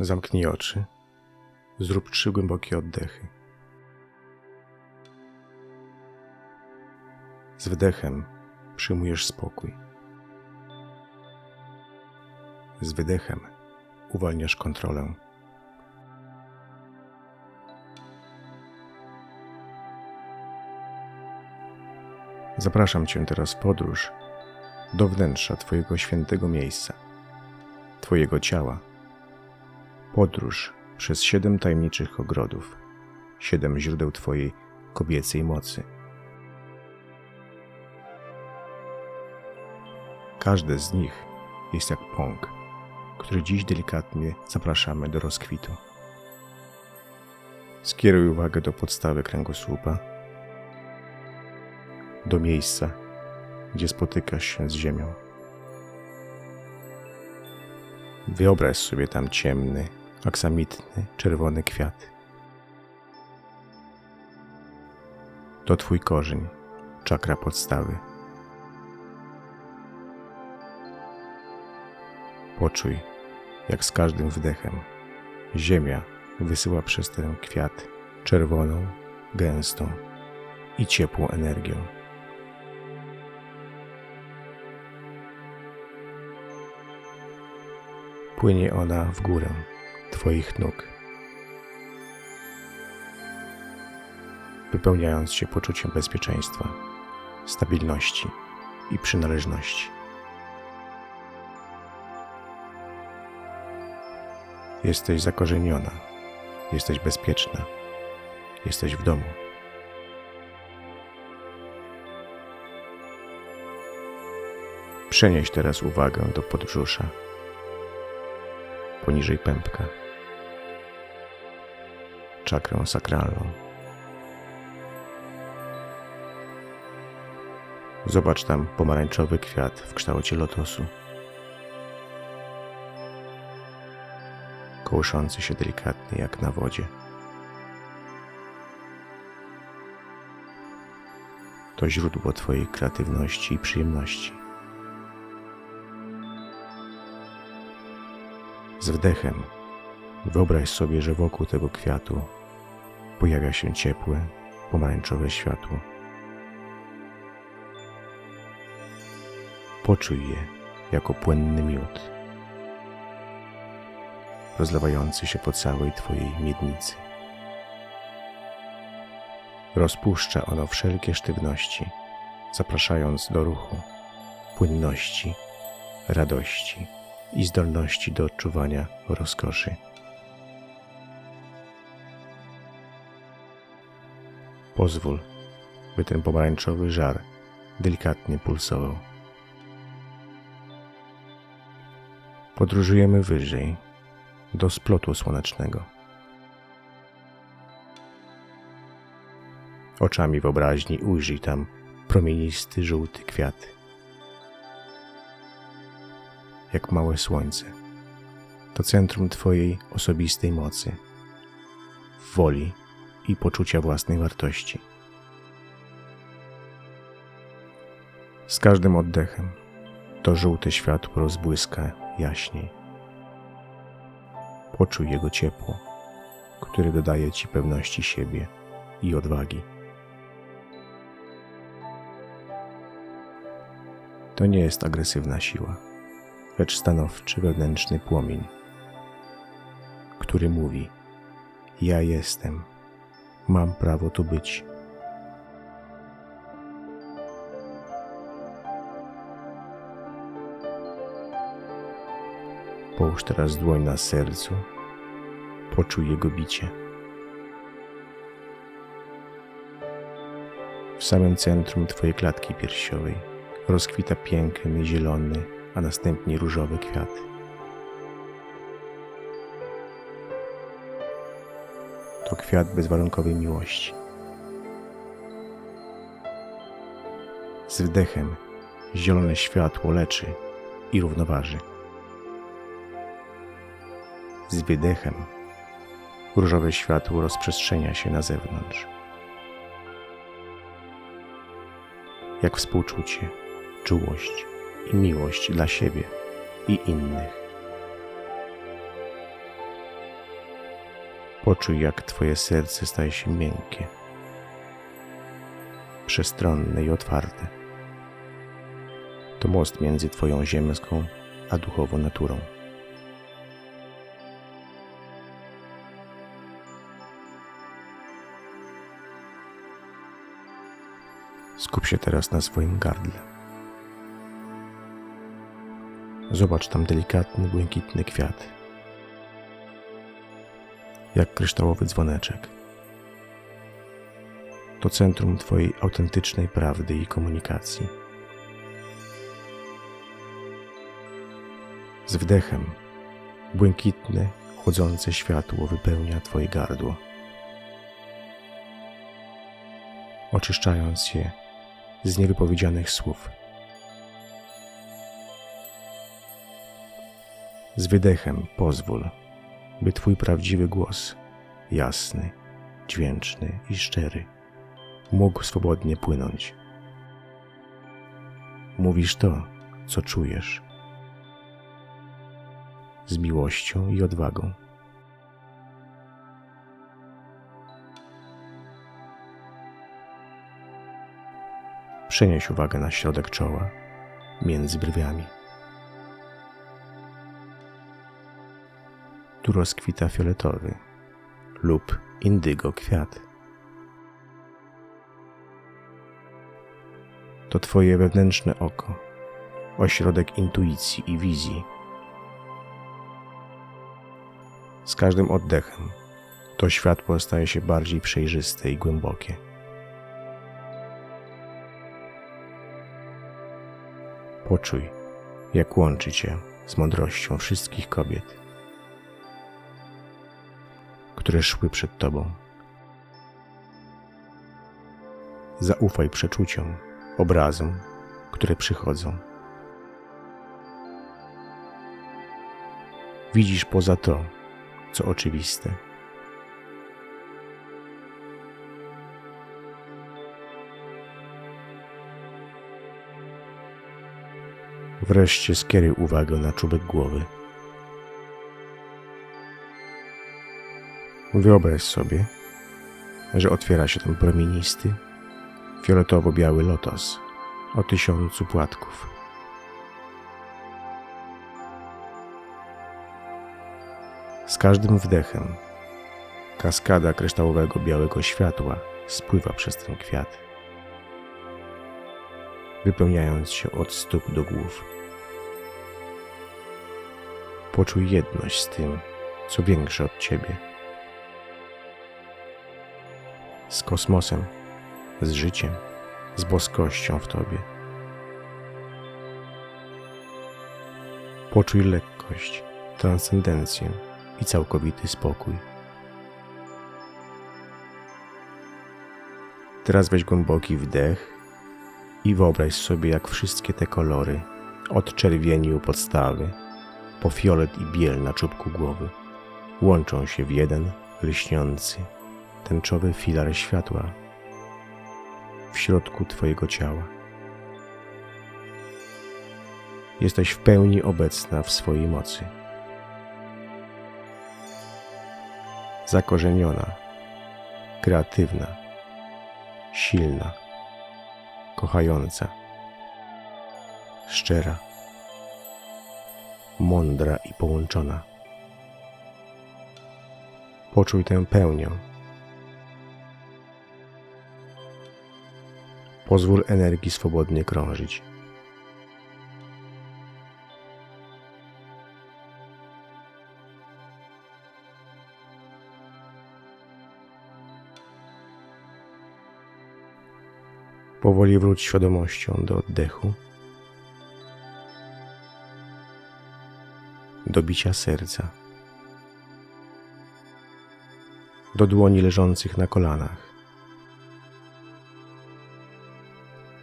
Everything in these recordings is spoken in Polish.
Zamknij oczy. Zrób trzy głębokie oddechy. Z wydechem przyjmujesz spokój. Z wydechem uwalniasz kontrolę. Zapraszam Cię teraz w podróż do wnętrza Twojego świętego miejsca, Twojego ciała. Podróż przez siedem tajemniczych ogrodów, siedem źródeł Twojej kobiecej mocy. Każde z nich jest jak pąk, który dziś delikatnie zapraszamy do rozkwitu. Skieruj uwagę do podstawy kręgosłupa, do miejsca, gdzie spotykasz się z ziemią. Wyobraź sobie tam ciemny, aksamitny, czerwony kwiat. To Twój korzeń, czakra podstawy. Poczuj, jak z każdym wdechem ziemia wysyła przez ten kwiat czerwoną, gęstą i ciepłą energią. Płynie ona w górę Twoich nóg, wypełniając się poczuciem bezpieczeństwa, stabilności i przynależności. Jesteś zakorzeniona, jesteś bezpieczna, jesteś w domu. Przenieś teraz uwagę do podbrzusza, poniżej pępka, czakrę sakralną. Zobacz tam pomarańczowy kwiat w kształcie lotosu. kołyszący się delikatnie jak na wodzie. To źródło Twojej kreatywności i przyjemności. Z wdechem wyobraź sobie, że wokół tego kwiatu pojawia się ciepłe, pomarańczowe światło. Poczuj je jako płynny miód rozlewający się po całej Twojej miednicy. Rozpuszcza ono wszelkie sztywności, zapraszając do ruchu, płynności, radości i zdolności do odczuwania rozkoszy. Pozwól, by ten pomarańczowy żar delikatnie pulsował. Podróżujemy wyżej do splotu słonecznego. Oczami wyobraźni ujrzyj tam promienisty żółty kwiat. Jak małe słońce. To centrum Twojej osobistej mocy, woli i poczucia własnej wartości. Z każdym oddechem to żółte światło rozbłyska jaśniej. Poczuj jego ciepło, które dodaje ci pewności siebie i odwagi. To nie jest agresywna siła, lecz stanowczy wewnętrzny płomień, który mówi: Ja jestem, mam prawo tu być. Połóż teraz dłoń na sercu, poczuj jego bicie. W samym centrum Twojej klatki piersiowej rozkwita piękny, zielony, a następnie różowy kwiat. To kwiat bezwarunkowej miłości. Z wdechem zielone światło leczy i równoważy z wydechem różowe światło rozprzestrzenia się na zewnątrz. Jak współczucie, czułość i miłość dla siebie i innych. Poczuj, jak Twoje serce staje się miękkie, przestronne i otwarte. To most między Twoją ziemską a duchową naturą. Skup się teraz na swoim gardle. Zobacz tam delikatny, błękitny kwiat. Jak kryształowy dzwoneczek. To centrum Twojej autentycznej prawdy i komunikacji. Z wdechem błękitne, chłodzące światło wypełnia Twoje gardło, oczyszczając je z niewypowiedzianych słów. Z wydechem pozwól, by Twój prawdziwy głos, jasny, dźwięczny i szczery, mógł swobodnie płynąć. Mówisz to, co czujesz, z miłością i odwagą. Przenieś uwagę na środek czoła, między brwiami. Tu rozkwita fioletowy lub indygo kwiat. To Twoje wewnętrzne oko, ośrodek intuicji i wizji. Z każdym oddechem to światło staje się bardziej przejrzyste i głębokie. Poczuj, jak łączy Cię z mądrością wszystkich kobiet, które szły przed Tobą. Zaufaj przeczuciom, obrazom, które przychodzą. Widzisz poza to, co oczywiste. Wreszcie skieruj uwagę na czubek głowy. Wyobraź sobie, że otwiera się tam promienisty, fioletowo-biały lotos o tysiącu płatków. Z każdym wdechem kaskada kryształowego białego światła spływa przez ten kwiat, wypełniając się od stóp do głów. Poczuj jedność z tym, co większe od ciebie. Z kosmosem, z życiem, z boskością w tobie. Poczuj lekkość, transcendencję i całkowity spokój. Teraz weź głęboki wdech i wyobraź sobie, jak wszystkie te kolory, od czerwieni u podstawy, po fiolet i biel na czubku głowy, łączą się w jeden lśniący, tęczowy filar światła w środku Twojego ciała. Jesteś w pełni obecna w swojej mocy. Zakorzeniona, kreatywna, silna, kochająca, szczera, mądra i połączona. Poczuj tę pełnię. Pozwól energii swobodnie krążyć. Powoli wróć świadomością do oddechu, do bicia serca, do dłoni leżących na kolanach.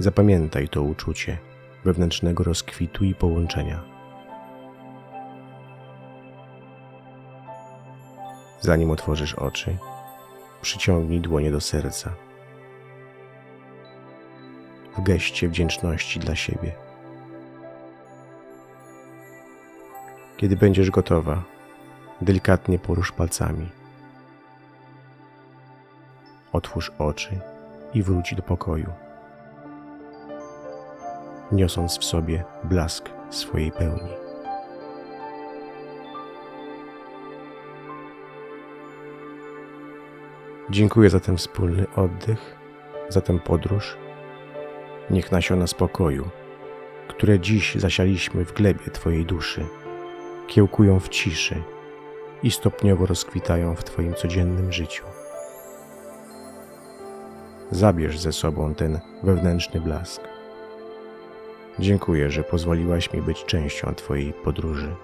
Zapamiętaj to uczucie wewnętrznego rozkwitu i połączenia. Zanim otworzysz oczy, przyciągnij dłonie do serca w geście wdzięczności dla siebie. Kiedy będziesz gotowa, delikatnie porusz palcami, otwórz oczy i wróć do pokoju, niosąc w sobie blask swojej pełni. Dziękuję za ten wspólny oddech, za tę podróż. Niech nasiona spokoju, które dziś zasialiśmy w glebie Twojej duszy, kiełkują w ciszy i stopniowo rozkwitają w Twoim codziennym życiu. Zabierz ze sobą ten wewnętrzny blask. Dziękuję, że pozwoliłaś mi być częścią Twojej podróży.